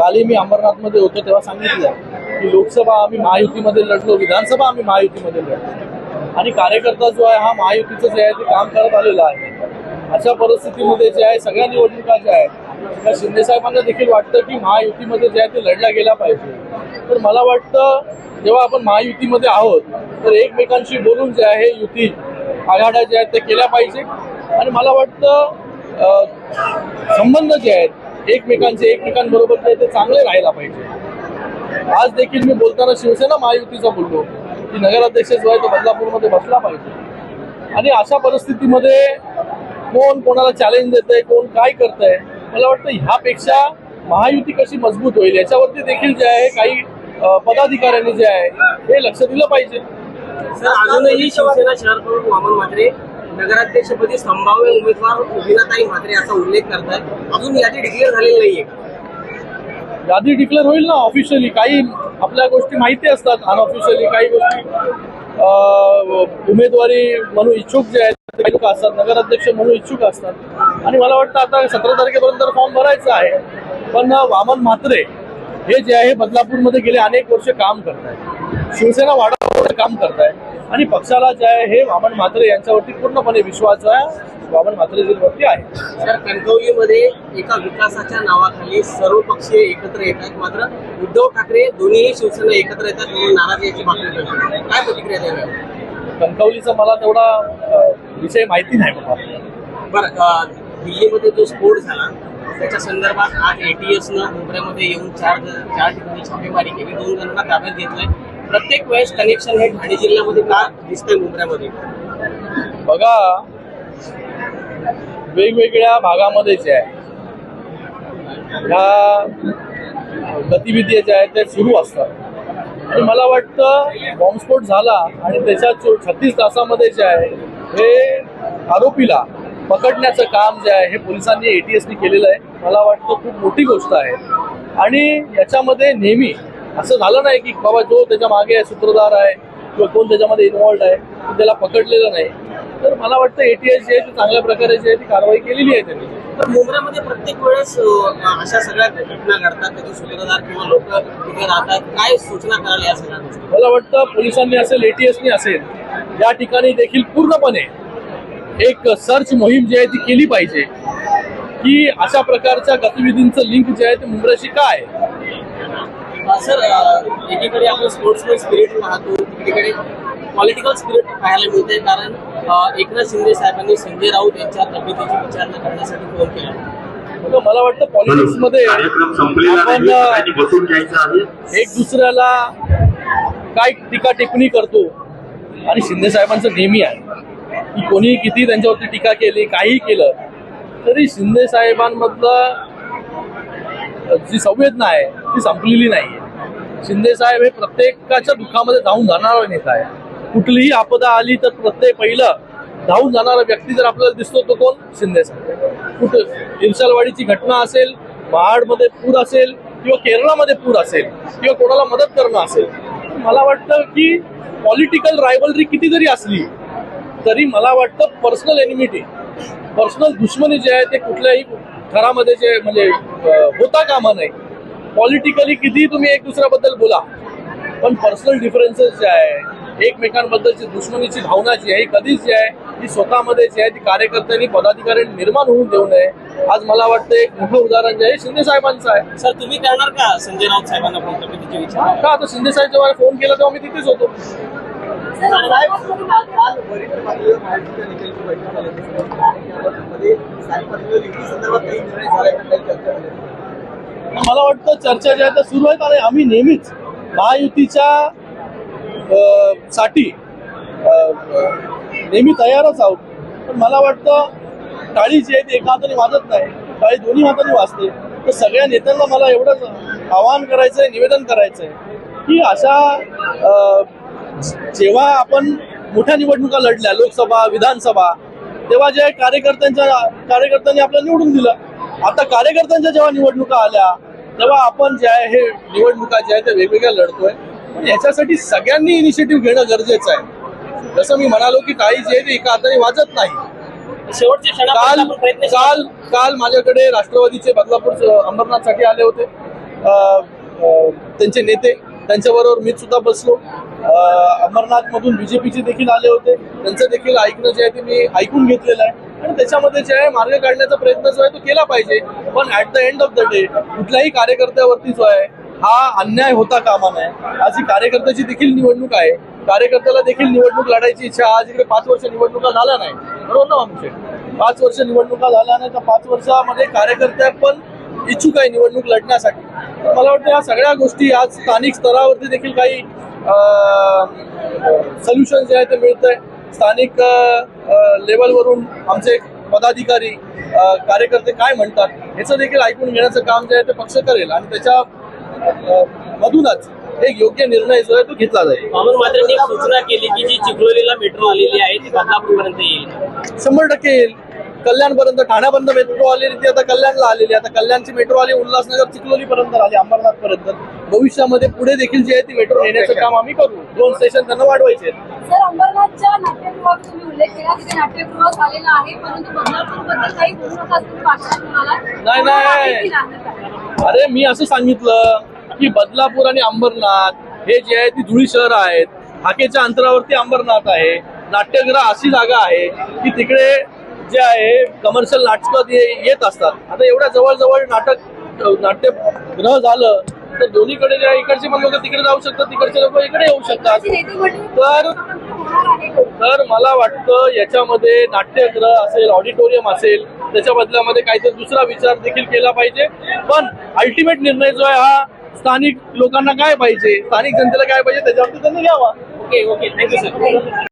कालही मी अंबरनाथमध्ये होतो तेव्हा सांगितलं की लोकसभा आम्ही महायुतीमध्ये लढलो विधानसभा आम्ही महायुतीमध्ये लढलो. आणि कार्यकर्ता जो आहे हा महायुतीचं जे आहे ते काम करत आलेला आहे. अशा परिस्थितीमध्ये जे आहे सगळ्या निवडणुका ज्या आहेत त्या शिंदेसाहेबांना देखील वाटतं की महायुतीमध्ये जे आहे ते लढल्या गेल्या पाहिजे. तर मला वाटतं जेव्हा आपण महायुतीमध्ये आहोत तर एकमेकांशी बोलून जे आहे युती आघाड्या ज्या आहेत त्या केल्या पाहिजे आणि मला वाटतं संबंध जे आहेत एकमेकांचे एकमेकांबरोबर जे ते चांगले राहायला पाहिजे. आज देखील मी बोलताना शिवसेना महायुतीचा बोललो. की नगराध्यक्ष जो आहे तो बदलापूरमध्ये बसला पाहिजे. आणि अशा परिस्थितीमध्ये कोण कोणाला चॅलेंज देत आहे कोण काय करत आहे मला वाटतं ह्यापेक्षा महायुती कशी मजबूत होईल याच्यावरती देखील जे आहे काही पदाधिकाऱ्यांनी जे आहे हे लक्ष दिलं पाहिजे. सर अजूनही शिवसेना शहर प्रमुख वामन म्हात्रे नगराध्यक्षपदी संभाव्य उमेदवार उभिनाताई म्हात्रे असा उल्लेख करतायत. अजून यादी डिक्लेअर झालेली नाहीये. यादी डिक्लेअर होईल ना ऑफिशियली काही आपल्या गोष्टी माहिती असतात अनऑफिशियली काही गोष्टी. उमेदवारी म्हणून इच्छुक जे आहेत लोक असतात नगराध्यक्ष म्हणून इच्छुक असतात. आणि मला वाटतं आता सतरा तारखेपर्यंत फॉर्म भरायचा आहे. पण वामन म्हात्रे हे जे आहे बदलापूरमध्ये गेले अनेक वर्ष काम करत आहेत शिवसेना वाढवण्याचं काम करत आहे आणि पक्षाला जे आहे हे वामन म्हात्रे यांच्यावरती पूर्णपणे विश्वास जो आहे. वामन म्हात्रेजींवरती आहे. सर कणकवलीमध्ये एका विकासाच्या नावाखाली सर्व पक्षीय एकत्र येतात. मात्र उद्धव ठाकरे दोन्ही शिवसेना एकत्र येतात म्हणून नाराजी याची मिळते. काय प्रतिक्रिया द्यावी? कणकवलीचा मला तेवढा विषय माहिती नाही बाबा. बरं दिल्लीमध्ये जो स्फोट झाला त्याच्या संदर्भात आज एटीएसनं मुंबईमध्ये येऊन चार चार ठिकाणी छापेमारी केली. दोन जणांना ताब्यात घेतलंय. प्रत्येक वेळेस कनेक्शन हे ठाणे जिल्ह्यामध्ये का दिसतंय मुंबऱ्यामध्ये बघा वेगवेगळ्या भागामध्ये जे आहे. ह्या गतिविधी ज्या आहेत त्या सुरू असतात. आणि मला वाटतं बॉम्बस्फोट झाला आणि त्याच्या छत्तीस तासामध्ये जे आहे हे आरोपीला पकडण्याचं काम जे आहे हे पोलिसांनी एटीएसनी केलेलं आहे. मला वाटतं खूप मोठी गोष्ट आहे. आणि याच्यामध्ये नेहमी असं झालं नाही की बाबा जो त्याच्यामागे सूत्रधार आहे किंवा कोण त्याच्यामध्ये इन्व्हॉल्ड आहे त्याला पकडलेलं नाही. तर मला वाटतं एटीएस जे आहे ते चांगल्या प्रकारे जे आहे ती कारवाई केलेली आहे त्यांनी. तर मुंबईमध्ये प्रत्येक वेळेस अशा सगळ्या घटना घडतात त्याचे सूत्रधार किंवा लोक तिथे राहतात काय सूचना कराल या सगळ्या मला वाटतं पोलिसांनी असेल एटीएसनी असेल या ठिकाणी देखील पूर्णपणे एक सर्च मोहीम जी आहे ती केली पाहिजे. की अशा प्रकारच्या गतिविधींचं लिंक जे आहे ते मुंबईशी काय? आहे? सर एकीकडे आपण स्पोर्ट्समॅन स्पिरिट पाहतो एकीकडे पॉलिटिकल स्पिरिट पाहायला मिळते. कारण एकनाथ शिंदे साहेबांनी संजय राऊत यांच्या तब्येतीची विचारणा करण्यासाठी फोन केला. तर मला वाटतं पॉलिटिक्समध्ये आपण आहे. एक दुसऱ्याला काय टीका टिप्पणी करतो आणि शिंदे साहेबांचं नेहमी आहे. की कोणी किती त्यांच्यावरती टीका केली काही केलं तरी शिंदे साहेबांमधलं जी संवेदना आहे ती संपलेली नाही शिंदे साहेब हे प्रत्येकाच्या दुःखामध्ये धावून जाणारा नेता आहे. कुठलीही आपदा आली तर प्रत्येक पहिलं धावून जाणारा व्यक्ती जर आपल्याला दिसतो तो कोण? शिंदे साहेब. कुठं इर्शालवाडीची घटना असेल महाडमध्ये पूर असेल किंवा केरळामध्ये पूर असेल किंवा कोणाला मदत करणं असेल मला वाटतं की पॉलिटिकल रायवलरी किती जरी असली तरी मला वाटतं पर्सनल एनिमिटी पर्सनल दुश्मनी जे आहे ते कुठल्याही घरामध्ये जे म्हणजे होता कामा नाही पॉलिटिकली किती तुम्ही एक दुसऱ्याबद्दल बोला पण पर्सनल डिफरन्सेस जे आहे एकमेकांबद्दलची दुश्मनीची भावना जी आहे कधीच जी आहे ही स्वतःमध्ये जी आहे ती कार्यकर्त्यांनी पदाधिकाऱ्यांनी निर्माण होऊन देऊ नये. आज मला वाटतं एक मोठं उदाहरण जे आहे शिंदे साहेबांचं आहे. सर तुम्ही करणार का? संजय राऊत साहेबांना फोन विचारणा का आता शिंदे साहेब जेव्हा फोन केला तेव्हा मी तिथेच होतो. मला वाटतं चर्चा ज्या आहेत त्या सुरू आहेत आणि आम्ही नेहमीच महायुतीच्या साठी नेहमी तयारच आहोत. पण मला वाटतं टाळी जी आहे ती एका हाताने वाजत नाही टाळी दोन्ही हाताने वाजते. तर सगळ्या नेत्यांना मला एवढंच आवाहन करायचं आहे निवेदन करायचं आहे की अशा जेव्हा आपण मोठ्या निवडणुका लढल्या लोकसभा विधानसभा तेव्हा जे कार्यकर्त्यांच्या कार्यकर्त्यांनी आपल्याला निवडून दिलं आता कार्यकर्त्यांच्या जेव्हा निवडणुका आल्या तेव्हा आपण जे आहे हे निवडणुका ज्या आहेत त्या वेगवेगळ्या लढतोय. पण याच्यासाठी सगळ्यांनी इनिशिएटिव्ह घेणं गरजेचं आहे. जसं मी म्हणालो की टाळी जी आहे ती एका हाताने वाजत नाही. काल काल. काल माझ्याकडे राष्ट्रवादीचे बदलापूर अंबरनाथसाठी आले होते. त्यांचे नेते त्यांच्याबरोबर मी सुद्धा बसलो. अमरनाथ मधून बीजेपीचे देखील आले होते. त्यांचं देखील ऐकणं जे आहे ते मी ऐकून घेतलेलं आहे. आणि त्याच्यामध्ये जे आहे मार्ग काढण्याचा प्रयत्न जो आहे तो केला पाहिजे. पण at the end of the day कुठल्याही कार्यकर्त्यावरती जो आहे हा अन्याय होता कामा नये. आज ही कार्यकर्त्याची देखील निवडणूक आहे. कार्यकर्त्याला देखील निवडणूक लढायची इच्छा आज इकडे पाच वर्ष निवडणुका झाल्या नाही. बरोबर ना आमचे? पाच वर्ष निवडणुका झाल्या नाही तर पाच वर्षामध्ये कार्यकर्त्या पण इच्छुक आहे निवडणूक लढण्यासाठी. मला वाटतं या सगळ्या गोष्टी आज स्थानिक स्तरावरती देखील काही सोल्युशन जे आहे ते मिळत आहे स्थानिक लेवलवरून आमचे पदाधिकारी कार्यकर्ते काय म्हणतात याचं देखील ऐकून घेण्याचं काम जे आहे ते पक्ष करेल आणि त्याच्या मधूनच एक योग्य निर्णय जो आहे तो घेतला जाईल. मामून मात्र सूचना केली की जी चिखलोलीला मेट्रो आलेली आहे ती बदलापूर पर्यंत येईल. शंभर टक्के येईल. कल्याणपर्यंत ठाण्यापर्यंत मेट्रो आलेली ती आता कल्याणला आलेली आहे. आता कल्याणची मेट्रो आली उल्हासनगर चिखलोली पर्यंत आली अंबरनाथ पर्यंत भविष्यामध्ये पुढे देखील जे आहे ती मेट्रो नेण्याचं काम आम्ही करू. दोन स्टेशन त्यांना वाढवायचे आहेत. सर अंबरनाथच्या नाट्यगृहाचा तुम्ही उल्लेख केला तिथे नाट्यगृह झालेलं आहे परंतु बदलापूरबद्दल काही बोलू नका असं तुम्ही वाटतं तुम्हाला नाही, नाही? अरे मी असं सांगितलं की बदलापूर आणि अंबरनाथ हे जे आहे ती धुळी शहर आहेत. हाकेच्या अंतरावरती अंबरनाथ आहे. नाट्यगृह अशी जागा आहे की तिकडे जे आहे कमर्शियल नाटकं येत असतात. आता एवढ्या जवळजवळ नाटक नाट्यगृह झालं तर दोन्हीकडे इकडचे पण लोक तिकडे जाऊ शकतात तिकडचे लोक इकडे येऊ शकतात. तर? तर मला वाटतं याच्यामध्ये नाट्यगृह असेल ऑडिटोरियम असेल त्याच्या बदल्यामध्ये काहीतरी दुसरा विचार देखील केला पाहिजे. पण अल्टिमेट निर्णय जो आहे हा स्थानिक लोकांना काय पाहिजे? स्थानिक जनतेला काय पाहिजे? त्याच्यावरती त्यांनी घ्यावा. Okay okay thank you sir